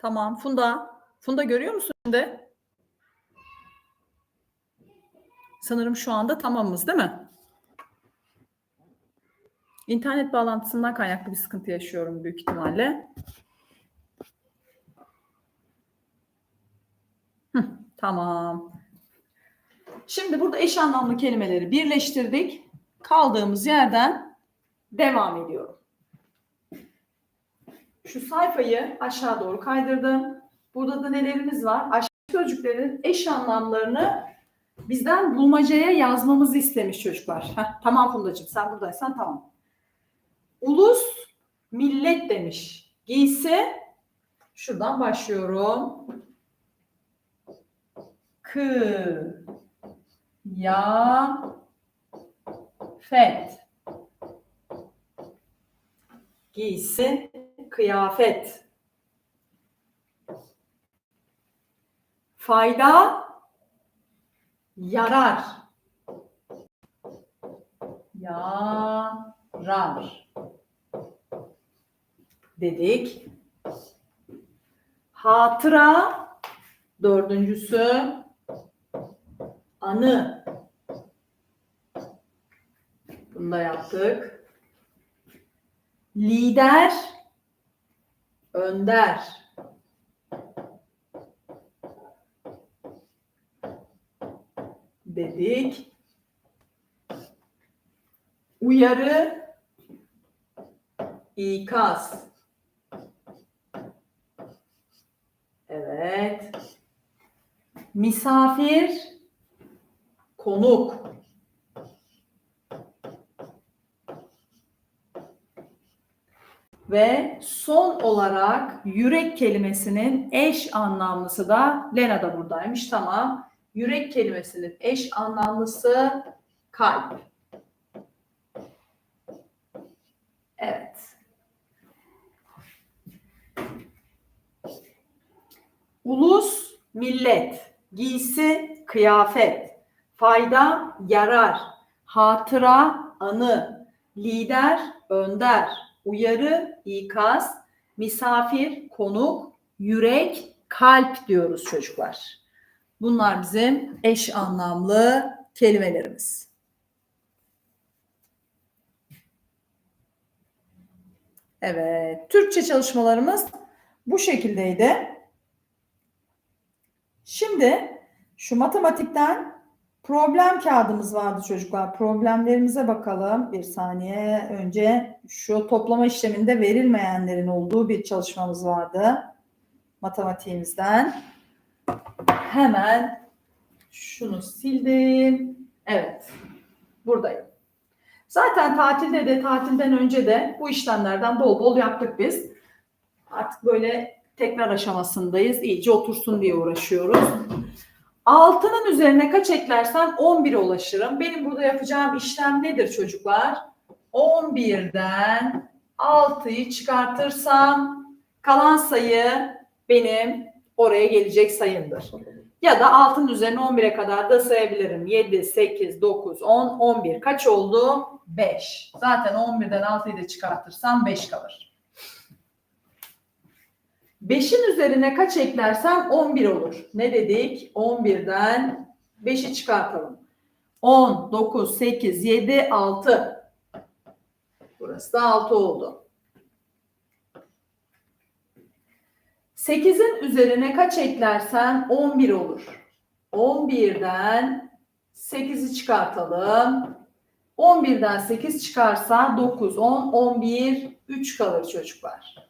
Tamam. Funda. Funda görüyor musun şimdi? Sanırım şu anda tamamız değil mi? İnternet bağlantısından kaynaklı bir sıkıntı yaşıyorum büyük ihtimalle. Hı, tamam. Şimdi burada eş anlamlı kelimeleri birleştirdik. Kaldığımız yerden devam ediyorum. Şu sayfayı aşağı doğru kaydırdım. Burada da nelerimiz var? Aşağı sözcüklerin eş anlamlarını bizden bulmacaya yazmamızı istemiş çocuklar. Heh, tamam Fundacığım sen buradaysan tamam. Ulus, millet demiş. Giysi, şuradan başlıyorum. Kı, ya, fet. Giysi, kıyafet. Fayda, yarar. Yarar. Dedik. Hatıra, dördüncüsü, anı. Bunu da yaptık. Lider, önder. Dedik. Uyarı, ikaz. Evet. Misafir, konuk. Ve son olarak yürek kelimesinin eş anlamlısı da Lena da buradaymış. Tamam. Yürek kelimesinin eş anlamlısı kalp. Evet. Ulus, millet, giysi, kıyafet, fayda, yarar, hatıra, anı, lider, önder, uyarı, ikaz, misafir, konuk, yürek, kalp diyoruz çocuklar. Bunlar bizim eş anlamlı kelimelerimiz. Evet, Türkçe çalışmalarımız bu şekildeydi. Şimdi şu matematikten problem kağıdımız vardı çocuklar. Problemlerimize bakalım. Bir saniye önce şu toplama işleminde verilmeyenlerin olduğu bir çalışmamız vardı. Matematiğimizden. Hemen şunu sildim. Evet. Buradayım. Zaten tatilde de tatilden önce de bu işlemlerden bol bol yaptık biz. Artık böyle tekrar aşamasındayız. İyice otursun diye uğraşıyoruz. Altının üzerine kaç eklersen 11'e ulaşırım. Benim burada yapacağım işlem nedir çocuklar? 11'den 6'yı çıkartırsam kalan sayı benim oraya gelecek sayımdır. Ya da 6'nın üzerine 11'e kadar da sayabilirim. 7, 8, 9, 10, 11. Kaç oldu? 5. Zaten 11'den 6'yı da çıkartırsam 5 kalır. 5'in üzerine kaç eklersem 11 olur. Ne dedik? 11'den 5'i çıkartalım. 10, 9, 8, 7, 6. Burası da 6 oldu. 8'in üzerine kaç eklersen 11 olur. 11'den 8'i çıkartalım. 11'den 8 çıkarsa 9, 10, 11, 3 kalır çocuklar.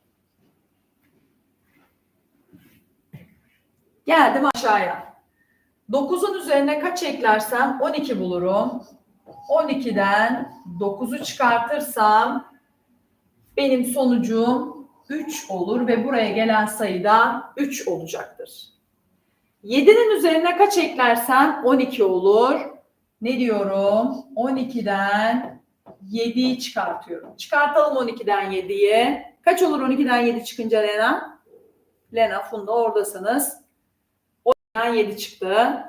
Geldim aşağıya. 9'un üzerine kaç eklersem 12 bulurum. 12'den 9'u çıkartırsam benim sonucum 3 olur ve buraya gelen sayı da 3 olacaktır. 7'nin üzerine kaç eklersem 12 olur. Ne diyorum? 12'den 7'yi çıkartıyorum. Çıkartalım 12'den 7'yi. Kaç olur 12'den 7 çıkınca Lena? Lena, Funda oradasınız. 12'den 7 çıktı.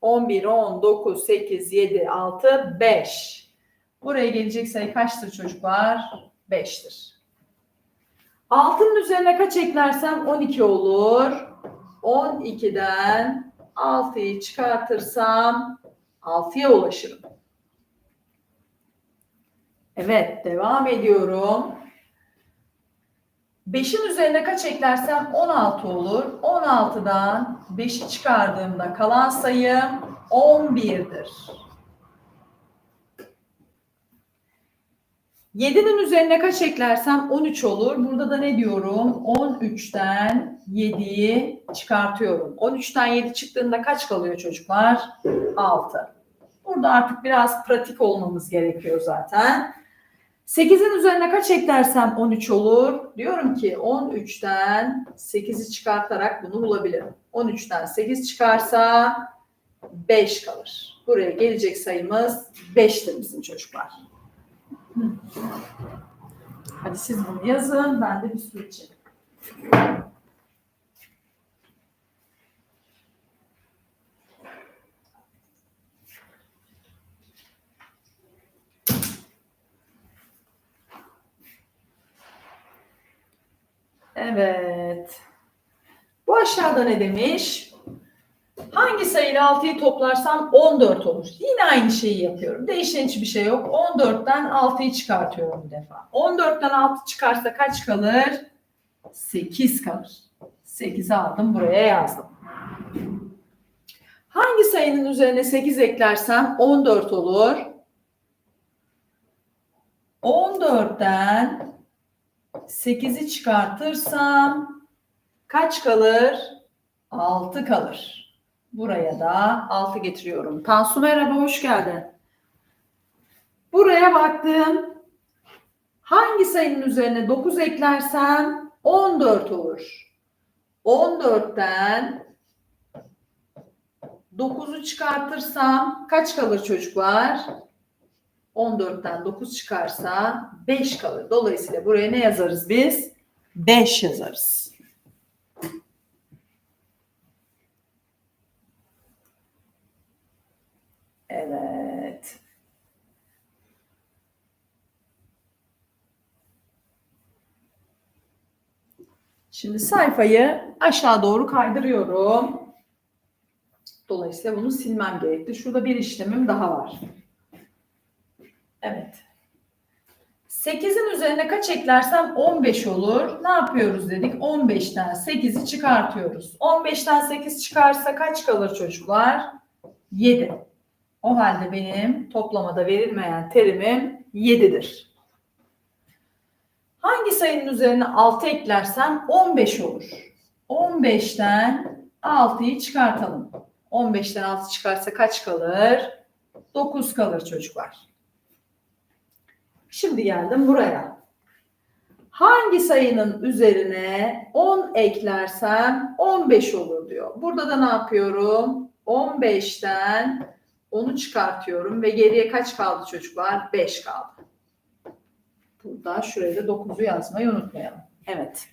11, 10, 9, 8, 7, 6, 5. Buraya gelecek sayı kaçtır çocuklar? 5'tir. 6'nın üzerine kaç eklersem 12 olur. 12'den 6'yı çıkartırsam 6'ya ulaşırım. Evet, devam ediyorum. 5'in üzerine kaç eklersem 16 olur. 16'dan 5'i çıkardığımda kalan sayım 11'dir. 7'nin üzerine kaç eklersem 13 olur. Burada da ne diyorum? 13'ten 7'yi çıkartıyorum. 13'ten 7 çıktığında kaç kalıyor çocuklar? 6. Burada artık biraz pratik olmamız gerekiyor zaten. 8'in üzerine kaç eklersem 13 olur? Diyorum ki 13'ten 8'i çıkartarak bunu bulabilirim. 13'ten 8 çıkarsa 5 kalır. Buraya gelecek sayımız 5'tir bizim çocuklar. Hadi siz bunu yazın. Ben de bir su içeyim. Evet. Bu aşağıda ne demiş? Hangi sayıyla 6'yı toplarsam 14 olur. Yine aynı şeyi yapıyorum. Değişen hiçbir şey yok. 14'ten 6'yı çıkartıyorum bir defa. 14'ten 6 çıkarsa kaç kalır? 8 kalır. 8'i aldım buraya yazdım. Hangi sayının üzerine 8 eklersem 14 olur. 14'ten 8'i çıkartırsam kaç kalır? 6 kalır. Buraya da 6 getiriyorum. Tansu merhaba, hoş geldin. Buraya baktım. Hangi sayının üzerine 9 eklersem 14 olur. 14'ten 9'u çıkartırsam kaç kalır çocuklar? 14'ten 9 çıkarsa 5 kalır. Dolayısıyla buraya ne yazarız biz? 5 yazarız. Evet. Şimdi sayfayı aşağı doğru kaydırıyorum. Dolayısıyla bunu silmem gerekti. Şurada bir işlemim daha var. Evet. 8'in üzerine kaç eklersem 15 olur. Ne yapıyoruz dedik? 15'ten 8'i çıkartıyoruz. 15'ten 8 çıkarsa kaç kalır çocuklar? 7. O halde benim toplamada verilmeyen terimim 7'dir. Hangi sayının üzerine 6 eklersem 15 olur. 15'ten 6'yı çıkartalım. 15'ten 6 çıkarsa kaç kalır? 9 kalır çocuklar. Şimdi geldim buraya. Hangi sayının üzerine 10 eklersem 15 olur diyor. Burada da ne yapıyorum? 15'ten 10'u çıkartıyorum ve geriye kaç kaldı çocuklar? 5 kaldı. Burada şuraya da 9'u yazmayı unutmayalım. Evet.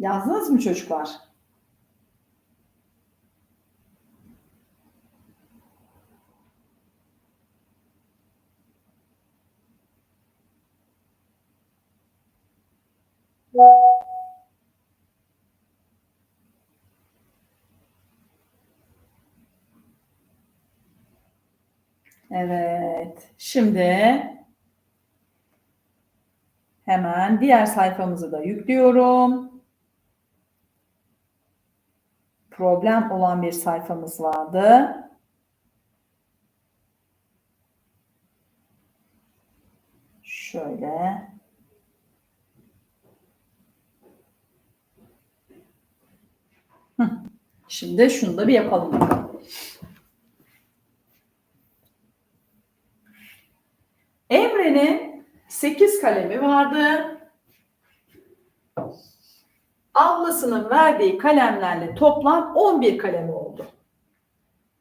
Yazdınız mı çocuklar? Evet. Şimdi hemen diğer sayfamızı da yüklüyorum. Problem olan bir sayfamız vardı. Şöyle. Şimdi şunu da bir yapalım bakalım. Emre'nin 8 kalemi vardı. Ablasının verdiği kalemlerle toplam 11 kalemi oldu.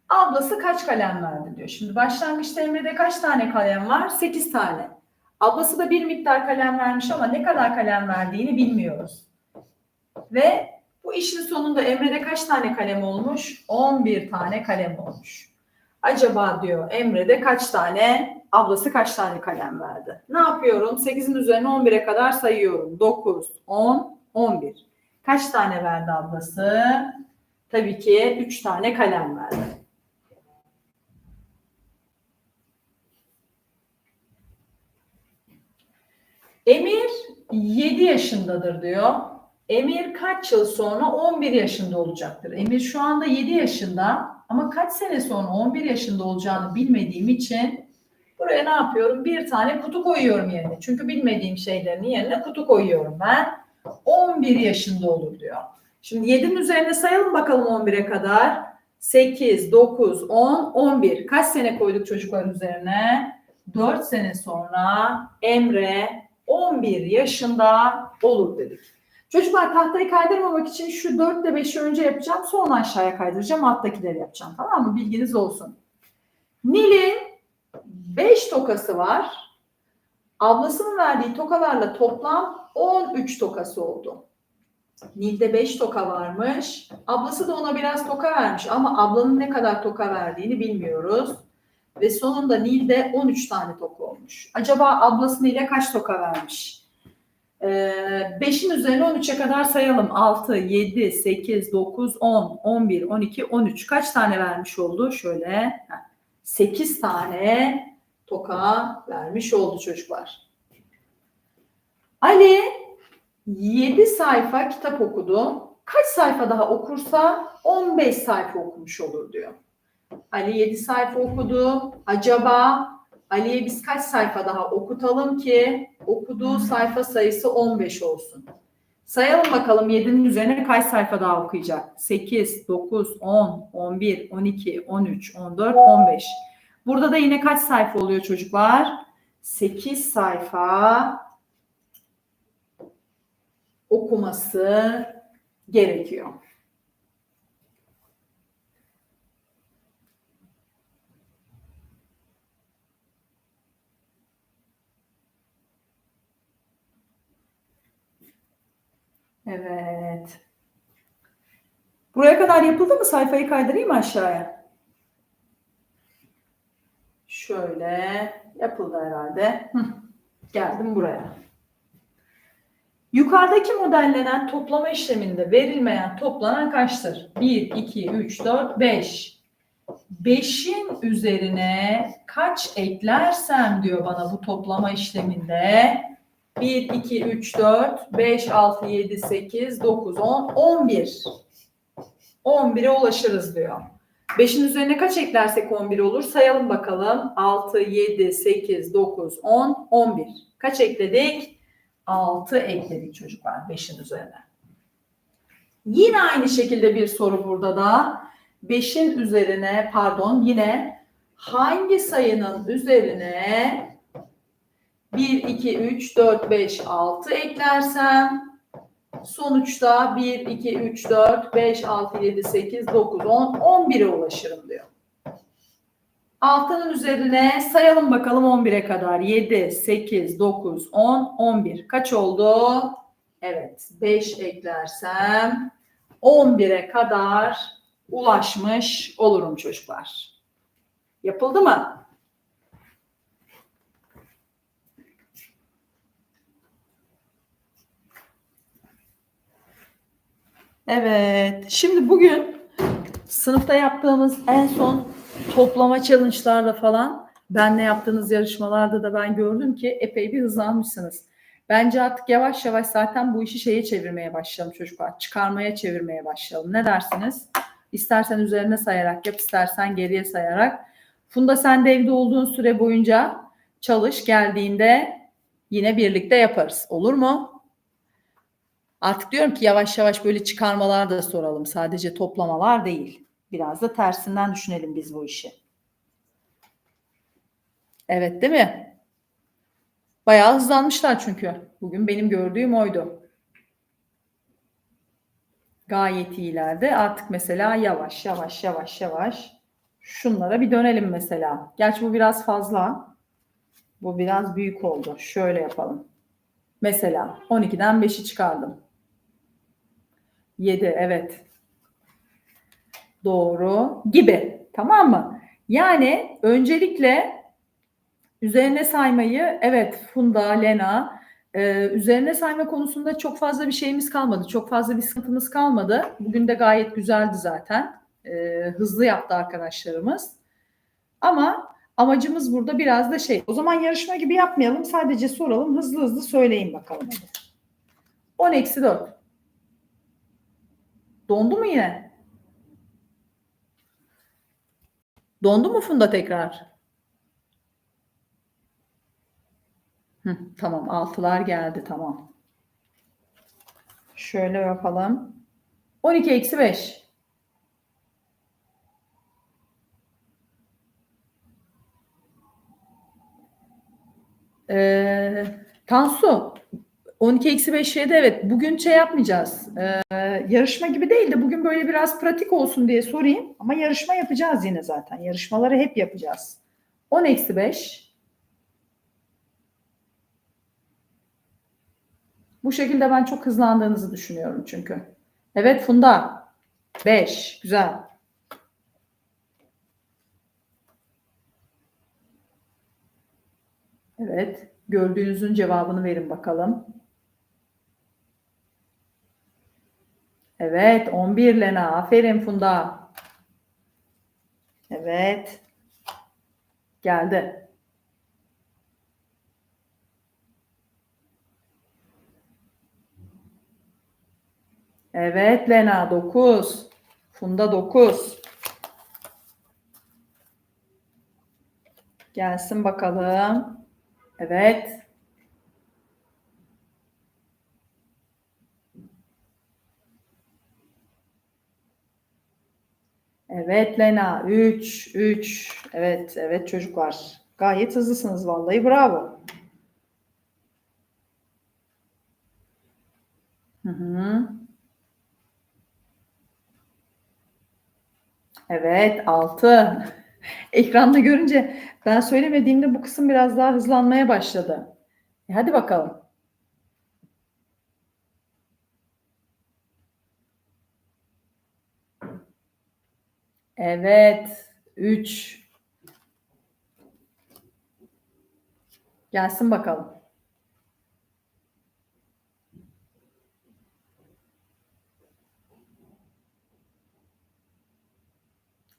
Ablası kaç kalem verdi diyor. Şimdi başlangıçta Emre'de kaç tane kalem var? 8 tane. Ablası da bir miktar kalem vermiş ama ne kadar kalem verdiğini bilmiyoruz. Ve bu işin sonunda Emre'de kaç tane kalem olmuş? 11 tane kalem olmuş. Acaba diyor Emre'de kaç tane, ablası kaç tane kalem verdi? Ne yapıyorum? 8'in üzerine 11'e kadar sayıyorum. 9, 10, 11. Kaç tane verdi ablası? Tabii ki 3 tane kalem verdi. Emir 7 yaşındadır diyor. Emir kaç yıl sonra 11 yaşında olacaktır? Emir şu anda 7 yaşında ama kaç sene sonra 11 yaşında olacağını bilmediğim için buraya ne yapıyorum? Bir tane kutu koyuyorum yerine. Çünkü bilmediğim şeylerin yerine kutu koyuyorum ben. 11 yaşında olur diyor. Şimdi 7'nin üzerine sayalım bakalım 11'e kadar. 8, 9, 10, 11. Kaç sene koyduk çocuklar üzerine? 4 sene sonra Emre 11 yaşında olur dedik. Çocuklar tahtayı kaydırmamak için şu 4 ile 5'i önce yapacağım. Sonra aşağıya kaydıracağım. Alttakileri yapacağım. Tamam mı? Bilginiz olsun. Nil'in 5 tokası var. Ablasının verdiği tokalarla toplam 13 tokası oldu. Nil'de 5 toka varmış. Ablası da ona biraz toka vermiş ama ablanın ne kadar toka verdiğini bilmiyoruz. Ve sonunda Nil'de 13 tane toka olmuş. Acaba ablası Nil'e kaç toka vermiş? 5'in üzerine 13'e kadar sayalım. 6, 7, 8, 9, 10, 11, 12, 13. Kaç tane vermiş oldu? Şöyle 8 tane toka vermiş oldu çocuklar. Ali 7 sayfa kitap okudu. Kaç sayfa daha okursa 15 sayfa okumuş olur diyor. Ali 7 sayfa okudu. Acaba Ali'ye biz kaç sayfa daha okutalım ki okuduğu sayfa sayısı 15 olsun. Sayalım bakalım 7'nin üzerine kaç sayfa daha okuyacak? 8, 9, 10, 11, 12, 13, 14, 15. Burada da yine kaç sayfa oluyor çocuklar? 8 sayfa okuması gerekiyor. Evet. Buraya kadar yapıldı mı? Sayfayı kaydırayım aşağıya? Şöyle yapıldı herhalde. Geldim buraya. Yukarıdaki modellenen toplama işleminde verilmeyen toplanan kaçtır? 1, 2, 3, 4, 5. 5'in üzerine kaç eklersem diyor bana bu toplama işleminde 1, 2, 3, 4, 5, 6, 7, 8, 9, 10, 11. 11'e ulaşırız diyor. 5'in üzerine kaç eklersek 11 olur? Sayalım bakalım. 6, 7, 8, 9, 10, 11. Kaç ekledik? 6 ekledik çocuklar 5'in üzerine. Yine aynı şekilde bir soru burada da. 5'in üzerine pardon yine hangi sayının üzerine 1, 2, 3, 4, 5, 6 eklersem sonuçta 1, 2, 3, 4, 5, 6, 7, 8, 9, 10, 11'e ulaşırım diyor. 6'nın üzerine sayalım bakalım 11'e kadar. 7, 8, 9, 10, 11. Kaç oldu? Evet 5 eklersem 11'e kadar ulaşmış olurum çocuklar. Yapıldı mı? Evet. Şimdi bugün sınıfta yaptığımız en son toplama challenge'larda falan benle yaptığınız yarışmalarda da ben gördüm ki epey bir hızlanmışsınız. Bence artık yavaş yavaş zaten bu işi şeye çevirmeye başlayalım çocuklar. Çıkarmaya çevirmeye başlayalım. Ne dersiniz? İstersen üzerine sayarak yap, istersen geriye sayarak. Funda sen de evde olduğun süre boyunca çalış. Geldiğinde yine birlikte yaparız. Olur mu? Artık diyorum ki yavaş yavaş böyle çıkarmalar da soralım. Sadece toplamalar değil. Biraz da tersinden düşünelim biz bu işi. Evet değil mi? Bayağı hızlanmışlar çünkü. Bugün benim gördüğüm oydu. Gayet iyilerde. Artık mesela yavaş yavaş yavaş yavaş Şunlara bir dönelim mesela. Gerçi bu biraz fazla. Bu biraz büyük oldu. Şöyle yapalım. Mesela 12'den 5'i çıkardım. 7 evet. Doğru gibi. Tamam mı? Yani öncelikle üzerine saymayı evet Funda, Lena e, üzerine sayma konusunda çok fazla bir şeyimiz kalmadı. Çok fazla bir sıkıntımız kalmadı. Bugün de gayet güzeldi zaten. E, hızlı yaptı arkadaşlarımız. Ama amacımız burada biraz da şey. O zaman yarışma gibi yapmayalım. Sadece soralım. Hızlı hızlı söyleyin bakalım. Hadi. 10 eksi 4. Dondu mu yine? Dondu mu Funda tekrar? Hı, tamam altılar geldi tamam. Şöyle yapalım. 12 eksi 5. Ee, Tansu 12 eksi 5 şeyde evet bugün şey yapmayacağız. Ee, yarışma gibi değil de bugün böyle biraz pratik olsun diye sorayım. Ama yarışma yapacağız yine zaten. Yarışmaları hep yapacağız. 10 eksi 5. Bu şekilde ben çok hızlandığınızı düşünüyorum çünkü. Evet Funda. 5. Güzel. Evet. Gördüğünüzün cevabını verin bakalım. Evet. 11 Lena. Aferin Funda. Evet. Geldi. Evet Lena 9. Funda 9. Gelsin bakalım. Evet. Evet Lena 3 3. Evet evet çocuklar. Gayet hızlısınız vallahi bravo. Hı hı. Evet 6. Ekranda görünce ben söylemediğimde bu kısım biraz daha hızlanmaya başladı. E hadi bakalım. Evet. 3. Gelsin bakalım.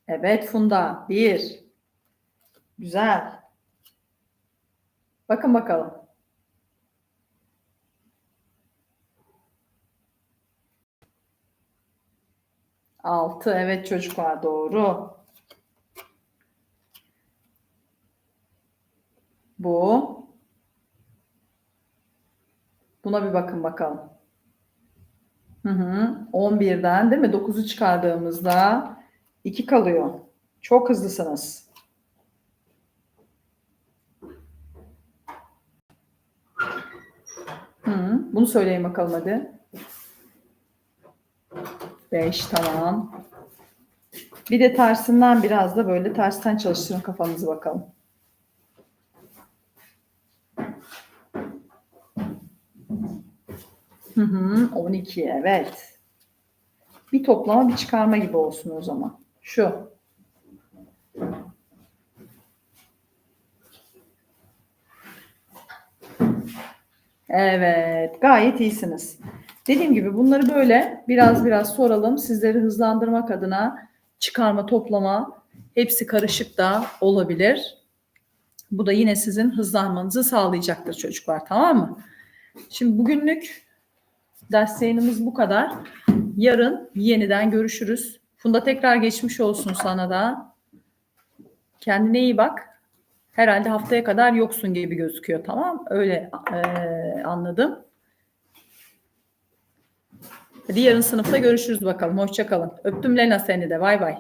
Evet Funda. 1. Güzel. Bakın bakalım. Altı. Evet çocuklar doğru. Bu. Buna bir bakın bakalım. Hı hı. 11'den değil mi? 9'u çıkardığımızda 2 kalıyor. Çok hızlısınız. Hı, bunu söyleyin bakalım hadi. 5 tamam. Bir de tersinden biraz da böyle tersten çalıştırın kafanızı bakalım. Hı hı, 12 evet. Bir toplama bir çıkarma gibi olsun o zaman. Şu. Evet, gayet iyisiniz. Dediğim gibi bunları böyle biraz biraz soralım. Sizleri hızlandırmak adına çıkarma, toplama hepsi karışık da olabilir. Bu da yine sizin hızlanmanızı sağlayacaktır çocuklar tamam mı? Şimdi bugünlük ders yayınımız bu kadar. Yarın yeniden görüşürüz. Funda tekrar geçmiş olsun sana da. Kendine iyi bak. Herhalde haftaya kadar yoksun gibi gözüküyor tamam Öyle e, anladım. Hadi yarın sınıfta görüşürüz bakalım. Hoşçakalın. Öptüm Lena seni de. Bay bay.